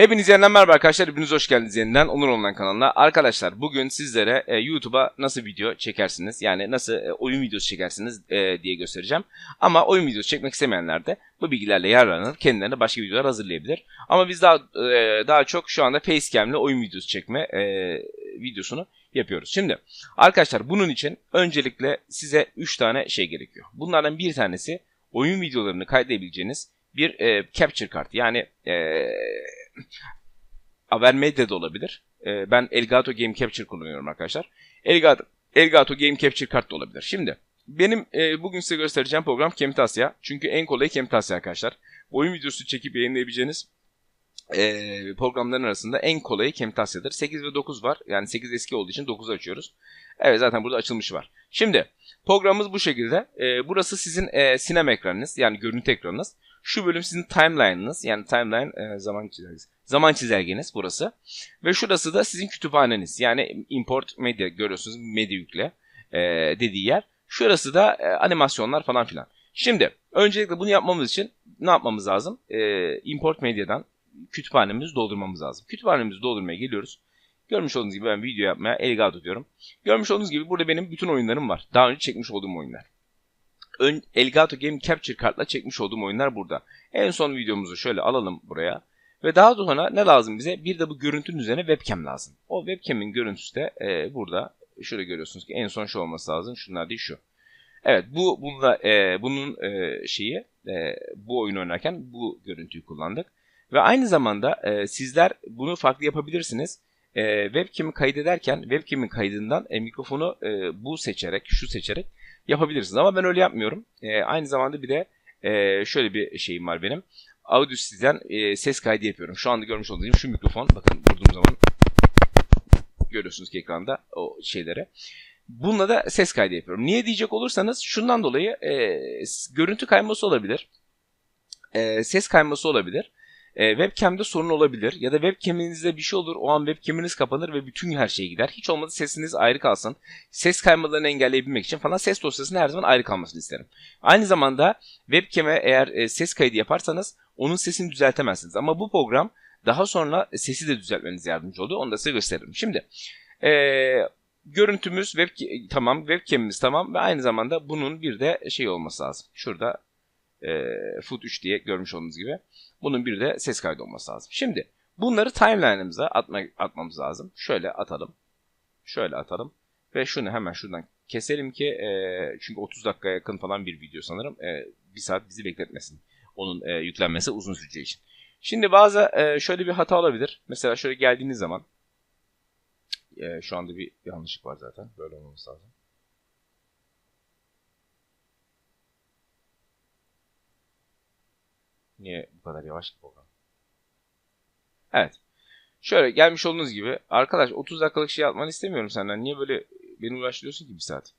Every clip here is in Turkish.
Hepiniz yeniden merhaba arkadaşlar. Hepiniz hoş geldiniz yeniden Onur Online kanalına. Arkadaşlar bugün sizlere e, YouTube'a nasıl video çekersiniz yani nasıl e, oyun videosu çekersiniz e, diye göstereceğim. Ama oyun videosu çekmek istemeyenler de bu bilgilerle yararlanır. Kendilerine başka videolar hazırlayabilir. Ama biz daha e, daha çok şu anda Facecam'le oyun videosu çekme e, videosunu yapıyoruz. Şimdi arkadaşlar bunun için öncelikle size 3 tane şey gerekiyor. Bunlardan bir tanesi oyun videolarını kaydedebileceğiniz bir e, capture kart. Yani e, Avermedia da olabilir. E, ben Elgato Game Capture kullanıyorum arkadaşlar. Elgato, Elgato Game Capture kart da olabilir. Şimdi benim e, bugün size göstereceğim program Camtasia. Çünkü en kolayı Camtasia arkadaşlar. Oyun videosu çekip yayınlayabileceğiniz e, programların arasında en kolayı Camtasia'dır. 8 ve 9 var. Yani 8 eski olduğu için 9'u açıyoruz. Evet zaten burada açılmışı var. Şimdi programımız bu şekilde. E, burası sizin e, sinema ekranınız yani görüntü ekranınız. Şu bölüm sizin timeline'ınız yani timeline e, zaman çizelgesi. Zaman çizelgeniz burası. Ve şurası da sizin kütüphaneniz. Yani import medya görüyorsunuz medya yükle e, dediği yer. Şurası da e, animasyonlar falan filan. Şimdi öncelikle bunu yapmamız için ne yapmamız lazım? E, import medyadan kütüphanemizi doldurmamız lazım. Kütüphanemizi doldurmaya geliyoruz. Görmüş olduğunuz gibi ben video yapmaya Elgato diyorum. Görmüş olduğunuz gibi burada benim bütün oyunlarım var. Daha önce çekmiş olduğum oyunlar. Ön, Elgato Game Capture kartla çekmiş olduğum oyunlar burada. En son videomuzu şöyle alalım buraya. Ve daha sonra ne lazım bize? Bir de bu görüntünün üzerine webcam lazım. O webcam'in görüntüsü de e, burada. Şurada görüyorsunuz ki en son şu olması lazım. Şunlar değil şu. Evet bu bununla, e, bunun e, şeyi e, bu oyunu oynarken bu görüntüyü kullandık. Ve aynı zamanda e, sizler bunu farklı yapabilirsiniz. E, webcam'i kaydederken webcam'in kaydından e, mikrofonu e, bu seçerek, şu seçerek yapabilirsiniz. Ama ben öyle yapmıyorum. E, aynı zamanda bir de e, şöyle bir şeyim var benim. Audacity'den e, ses kaydı yapıyorum. Şu anda görmüş olduğunuz şu mikrofon. Bakın vurduğum zaman görüyorsunuz ki ekranda o şeyleri. Bununla da ses kaydı yapıyorum. Niye diyecek olursanız şundan dolayı e, görüntü kayması olabilir. E, ses kayması olabilir. E, webcam'de sorun olabilir ya da webcam'inizde bir şey olur o an webcam'iniz kapanır ve bütün her şey gider. Hiç olmadı sesiniz ayrı kalsın. Ses kaymalarını engelleyebilmek için falan ses dosyasının her zaman ayrı kalmasını isterim. Aynı zamanda webcam'e eğer e, ses kaydı yaparsanız onun sesini düzeltemezsiniz. Ama bu program daha sonra sesi de düzeltmenize yardımcı oluyor. Onu da size gösteririm. Şimdi e, görüntümüz web tamam, webcam'imiz tamam ve aynı zamanda bunun bir de şey olması lazım. Şurada e, Foot 3 diye görmüş olduğunuz gibi. Bunun bir de ses kaydı olması lazım. Şimdi bunları timeline'ımıza atma, atmamız lazım. Şöyle atalım. Şöyle atalım. Ve şunu hemen şuradan keselim ki e, çünkü 30 dakikaya yakın falan bir video sanırım. E, bir saat bizi bekletmesin. Onun e, yüklenmesi uzun süreceği için. Şimdi bazı e, şöyle bir hata olabilir. Mesela şöyle geldiğiniz zaman e, şu anda bir yanlışlık var zaten. Böyle olmaması lazım. Niye bu kadar yavaş ki program? Evet. Şöyle gelmiş olduğunuz gibi arkadaş 30 dakikalık şey yapmanı istemiyorum senden. Niye böyle beni uğraştırıyorsun ki bir saat?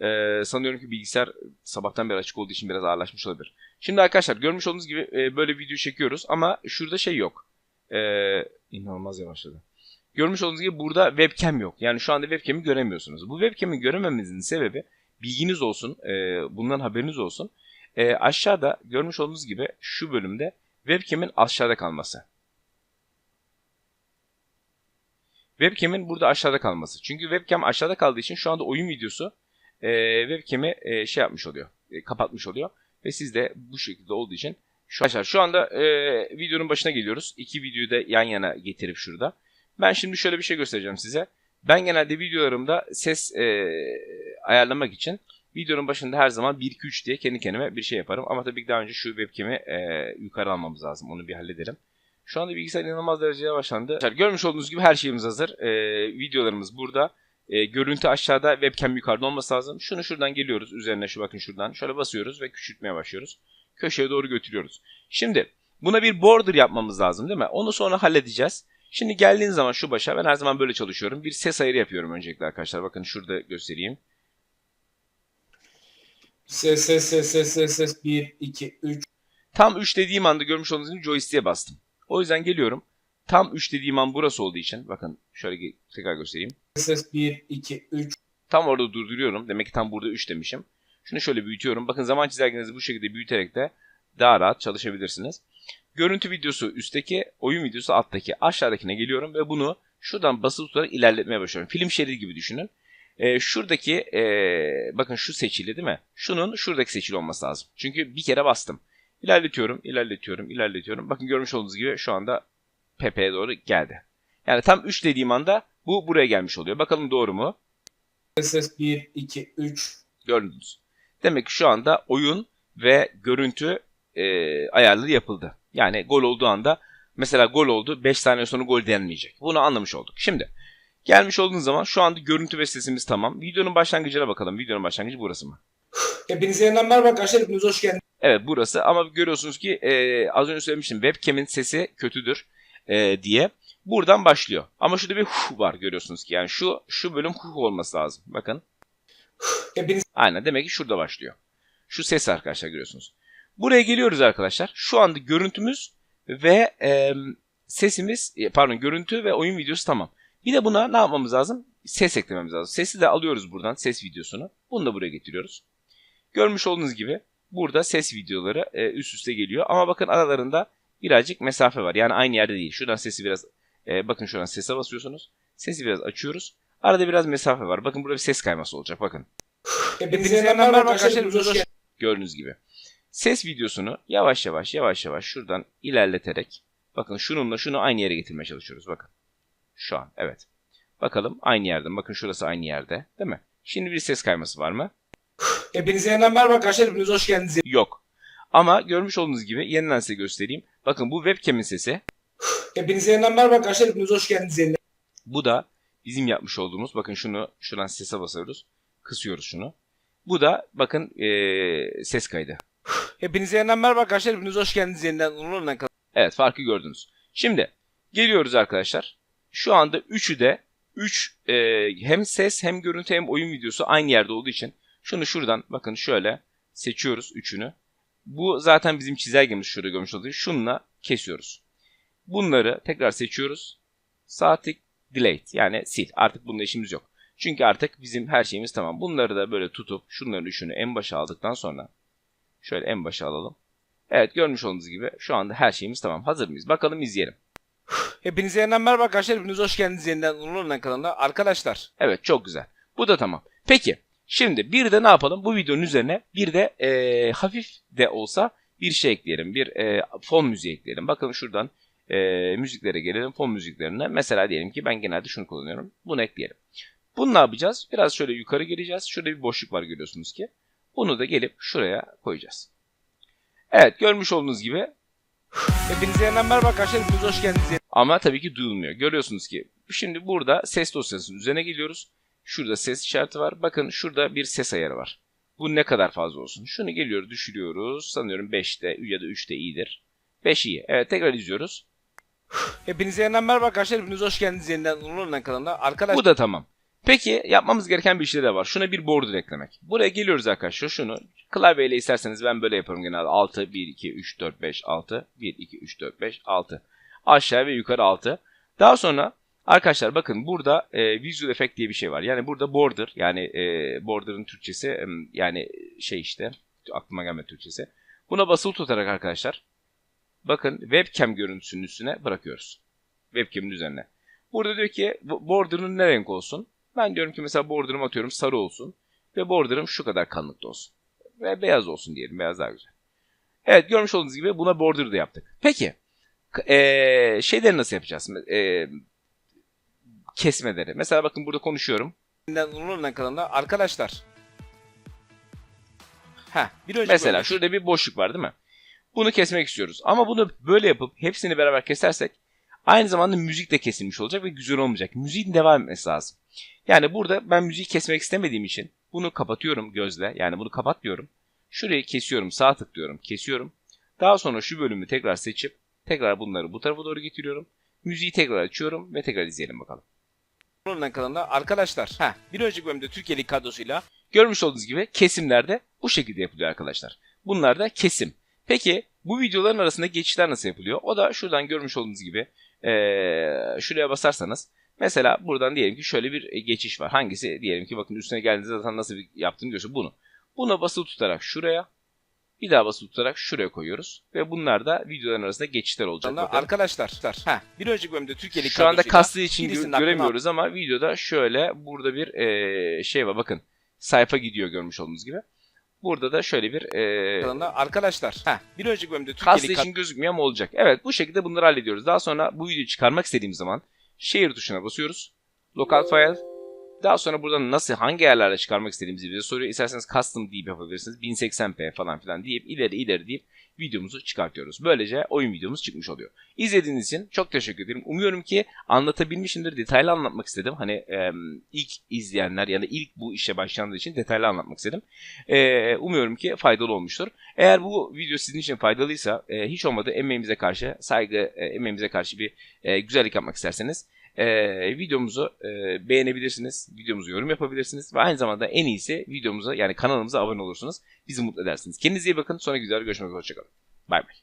Ee, sanıyorum ki bilgisayar sabahtan beri açık olduğu için biraz ağırlaşmış olabilir. Şimdi arkadaşlar görmüş olduğunuz gibi e, böyle video çekiyoruz ama şurada şey yok. Ee, inanılmaz yavaşladı. Görmüş olduğunuz gibi burada webcam yok. Yani şu anda webcam'i göremiyorsunuz. Bu webcam'i görememizin sebebi bilginiz olsun, e, bundan haberiniz olsun. E, aşağıda görmüş olduğunuz gibi şu bölümde webcam'in aşağıda kalması. Webcam'in burada aşağıda kalması. Çünkü webcam aşağıda kaldığı için şu anda oyun videosu e, webcam'i e, şey yapmış oluyor. E, kapatmış oluyor. Ve siz de bu şekilde olduğu için şu arkadaşlar şu anda e, videonun başına geliyoruz. İki videoyu da yan yana getirip şurada. Ben şimdi şöyle bir şey göstereceğim size. Ben genelde videolarımda ses e, ayarlamak için videonun başında her zaman 1-2-3 diye kendi kendime bir şey yaparım. Ama tabii ki daha önce şu webcam'i e, yukarı almamız lazım. Onu bir halledelim. Şu anda bilgisayar inanılmaz derecede başlandı. Görmüş olduğunuz gibi her şeyimiz hazır. E, videolarımız burada. E, görüntü aşağıda, webcam yukarıda olması lazım. Şunu şuradan geliyoruz. Üzerine şu bakın şuradan. Şöyle basıyoruz ve küçültmeye başlıyoruz. Köşeye doğru götürüyoruz. Şimdi buna bir border yapmamız lazım değil mi? Onu sonra halledeceğiz. Şimdi geldiğiniz zaman şu başa ben her zaman böyle çalışıyorum. Bir ses ayarı yapıyorum öncelikle arkadaşlar. Bakın şurada göstereyim. Ses ses ses ses ses ses 1 2 3 Tam 3 dediğim anda görmüş olduğunuz gibi joystick'e bastım. O yüzden geliyorum. Tam 3 dediğim an burası olduğu için bakın şöyle tekrar göstereyim. ses 1 2 3 Tam orada durduruyorum. Demek ki tam burada 3 demişim. Şunu şöyle büyütüyorum. Bakın zaman çizelgenizi bu şekilde büyüterek de daha rahat çalışabilirsiniz. Görüntü videosu üstteki, oyun videosu alttaki. Aşağıdakine geliyorum ve bunu şuradan basılı tutarak ilerletmeye başlıyorum. Film şeridi gibi düşünün. Ee, şuradaki ee, bakın şu seçili değil mi? Şunun şuradaki seçili olması lazım. Çünkü bir kere bastım. İlerletiyorum, ilerletiyorum, ilerletiyorum. Bakın görmüş olduğunuz gibi şu anda Pepe'ye doğru geldi. Yani tam 3 dediğim anda bu buraya gelmiş oluyor. Bakalım doğru mu? Ses 1, 2, 3. Gördünüz. Demek ki şu anda oyun ve görüntü e, ayarları yapıldı. Yani gol olduğu anda mesela gol oldu 5 saniye sonra gol denmeyecek. Bunu anlamış olduk. Şimdi gelmiş olduğunuz zaman şu anda görüntü ve sesimiz tamam. Videonun başlangıcına bakalım. Videonun başlangıcı burası mı? Hepinize yeniden merhaba arkadaşlar. Hepiniz hoş geldiniz. Evet burası ama görüyorsunuz ki e, az önce söylemiştim webcam'in sesi kötüdür e, diye. Buradan başlıyor. Ama şurada bir huh var görüyorsunuz ki. Yani şu şu bölüm huh olması lazım. Bakın. Hepiniz Aynen demek ki şurada başlıyor. Şu ses arkadaşlar görüyorsunuz. Buraya geliyoruz arkadaşlar. Şu anda görüntümüz ve e, sesimiz e, pardon görüntü ve oyun videosu tamam. Bir de buna ne yapmamız lazım? Ses eklememiz lazım. Sesi de alıyoruz buradan ses videosunu. Bunu da buraya getiriyoruz. Görmüş olduğunuz gibi burada ses videoları e, üst üste geliyor. Ama bakın aralarında birazcık mesafe var. Yani aynı yerde değil. Şuradan sesi biraz e, bakın şuradan sese basıyorsunuz. Sesi biraz açıyoruz. Arada biraz mesafe var. Bakın burada bir ses kayması olacak. Bakın. Hepinize merhaba arkadaşlar. Gördüğünüz gibi. Ses videosunu yavaş yavaş yavaş yavaş şuradan ilerleterek bakın şununla şunu aynı yere getirmeye çalışıyoruz. Bakın. Şu an evet. Bakalım aynı yerden. Bakın şurası aynı yerde. Değil mi? Şimdi bir ses kayması var mı? Hepinize yeniden merhaba arkadaşlar. Hepiniz hoş geldiniz. Yok. Ama görmüş olduğunuz gibi yeniden size göstereyim. Bakın bu webcam'in sesi. Hepinize yeniden merhaba arkadaşlar. Hepiniz hoş geldiniz. Yeniden. Bu da bizim yapmış olduğumuz. Bakın şunu şuradan sese basıyoruz. Kısıyoruz şunu. Bu da bakın eee, ses kaydı. Hepinize yeniden merhaba arkadaşlar. Hepiniz hoş geldiniz. Yeniden Onur'la Evet farkı gördünüz. Şimdi geliyoruz arkadaşlar. Şu anda üçü de 3 hem ses hem görüntü hem oyun videosu aynı yerde olduğu için şunu şuradan bakın şöyle seçiyoruz üçünü. Bu zaten bizim çizelgemiz şurada görmüş olduğunuz. Şununla kesiyoruz. Bunları tekrar seçiyoruz. Sağ tık delete yani sil. Artık bununla işimiz yok. Çünkü artık bizim her şeyimiz tamam. Bunları da böyle tutup şunların üçünü en başa aldıktan sonra şöyle en başa alalım. Evet görmüş olduğunuz gibi şu anda her şeyimiz tamam. Hazır mıyız? Bakalım izleyelim. Hepinize yeniden merhaba arkadaşlar. Hepiniz hoş geldiniz. Yeniden Onur'la kanalına. Arkadaşlar. Evet çok güzel. Bu da tamam. Peki şimdi bir de ne yapalım? Bu videonun üzerine bir de eee, hafif de olsa bir şey ekleyelim. Bir eee, fon müziği ekleyelim. Bakın şuradan eee, müziklere gelelim. Fon müziklerine. Mesela diyelim ki ben genelde şunu kullanıyorum. Bunu ekleyelim. Bunu ne yapacağız? Biraz şöyle yukarı geleceğiz. Şurada bir boşluk var görüyorsunuz ki. Bunu da gelip şuraya koyacağız. Evet görmüş olduğunuz gibi Hepinize yeniden merhaba arkadaşlar. Hepiniz hoş geldiniz. Ama tabii ki duyulmuyor. Görüyorsunuz ki şimdi burada ses dosyasının üzerine geliyoruz. Şurada ses işareti var. Bakın şurada bir ses ayarı var. Bu ne kadar fazla olsun? Şunu geliyoruz düşürüyoruz. Sanıyorum 5'te ya da 3'te iyidir. 5 iyi. Evet tekrar izliyoruz. Hepinize yeniden merhaba arkadaşlar. Hepiniz hoş geldiniz. Yeniden Onur'la kanalına. Arkadaşlar. Bu da tamam. Peki yapmamız gereken bir şey de var. Şuna bir border eklemek. Buraya geliyoruz arkadaşlar. Şunu klavyeyle isterseniz ben böyle yaparım genelde. 6, 1, 2, 3, 4, 5, 6. 1, 2, 3, 4, 5, 6. Aşağı ve yukarı 6. Daha sonra arkadaşlar bakın burada e, visual effect diye bir şey var. Yani burada border yani e, border'ın Türkçesi e, yani şey işte aklıma gelmedi Türkçesi. Buna basılı tutarak arkadaşlar bakın webcam görüntüsünün üstüne bırakıyoruz. Webcam'in üzerine. Burada diyor ki border'ın ne renk olsun? Ben diyorum ki mesela border'ım atıyorum sarı olsun. Ve border'ım şu kadar kalınlıkta olsun. Ve beyaz olsun diyelim. Beyaz daha güzel. Evet görmüş olduğunuz gibi buna border da yaptık. Peki. eee, şeyleri nasıl yapacağız? Eee, kesmeleri. Mesela bakın burada konuşuyorum. Onur'la kanalına. Arkadaşlar. Heh, bir önceki Mesela bölümde- şurada bir boşluk var değil mi? Bunu kesmek istiyoruz. Ama bunu böyle yapıp hepsini beraber kesersek aynı zamanda müzik de kesilmiş olacak ve güzel olmayacak. Müziğin devam etmesi lazım. Yani burada ben müziği kesmek istemediğim için bunu kapatıyorum gözle. Yani bunu kapat diyorum. Şurayı kesiyorum. Sağ tıklıyorum. Kesiyorum. Daha sonra şu bölümü tekrar seçip tekrar bunları bu tarafa doğru getiriyorum. Müziği tekrar açıyorum ve tekrar izleyelim bakalım. Onur'la kanalına. Arkadaşlar. Heh, bir önceki bölümde Türkiye Lig kadrosuyla Görmüş olduğunuz gibi kesimlerde bu şekilde yapılıyor arkadaşlar. Bunlar da kesim. Peki bu videoların arasında geçişler nasıl yapılıyor? O da şuradan görmüş olduğunuz gibi eee, şuraya basarsanız mesela buradan diyelim ki şöyle bir e, geçiş var. Hangisi? Diyelim ki bakın üstüne geldiğinizde zaten nasıl bir yaptığını görüyorsun. Bunu. Buna basılı tutarak şuraya Bir daha basılı tutarak şuraya koyuyoruz. Ve bunlar da videoların arasında geçişler olacak. Bakın. arkadaşlar. Ha, bir önceki bölümde Türkiye'li Şu anda kastığı için gö- göremiyoruz ama videoda şöyle burada bir eee, şey var bakın. Sayfa gidiyor görmüş olduğunuz gibi. Burada da şöyle bir kanalına arkadaşlar. Ha, bir önceki bölümde Türkiye'li için gözükmüyor ama olacak. Evet bu şekilde bunları hallediyoruz. Daha sonra bu videoyu çıkarmak istediğimiz zaman Share tuşuna basıyoruz. Local file. Daha sonra buradan nasıl hangi yerlerde çıkarmak istediğimizi bize soruyor. İsterseniz custom deyip yapabilirsiniz. 1080p falan filan deyip ileri ileri deyip videomuzu çıkartıyoruz. Böylece oyun videomuz çıkmış oluyor. İzlediğiniz için çok teşekkür ederim. Umuyorum ki anlatabilmişimdir. Detaylı anlatmak istedim. Hani e, ilk izleyenler yani ilk bu işe başlandığı için detaylı anlatmak istedim. E, umuyorum ki faydalı olmuştur. Eğer bu video sizin için faydalıysa e, hiç olmadı emeğimize karşı saygı, e, emeğimize karşı bir e, güzellik yapmak isterseniz e, videomuzu e, beğenebilirsiniz. Videomuzu yorum yapabilirsiniz. Ve aynı zamanda en iyisi videomuza yani kanalımıza abone olursunuz. Bizi mutlu edersiniz. Kendinize iyi bakın. Sonraki videoda görüşmek üzere. Hoşçakalın. Bay bay.